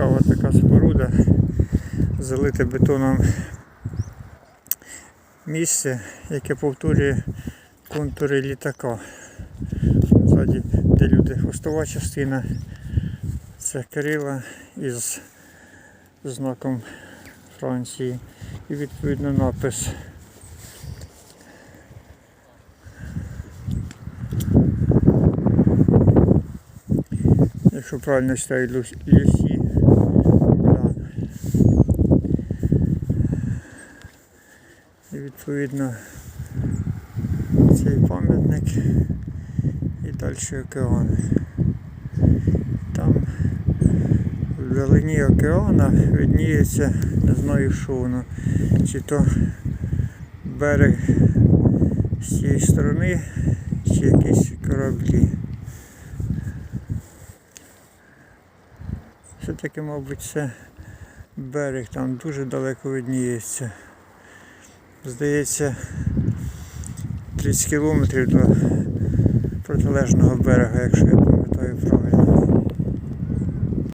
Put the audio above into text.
цікава така споруда. Залите бетоном місце, яке повторює контури літака. Ззаді, де люди. Хвостова частина. Це Кирила із знаком Франції. І відповідно напис. Якщо правильно читаю Люсі. І відповідно цей пам'ятник і далі океан. Там в далині океана видніється, не знаю що воно, чи то берег з цієї сторони, чи якісь кораблі. Все-таки, мабуть, це берег там дуже далеко видніється. Здається, 30 кілометрів до протилежного берега, якщо я пам'ятаю правильно.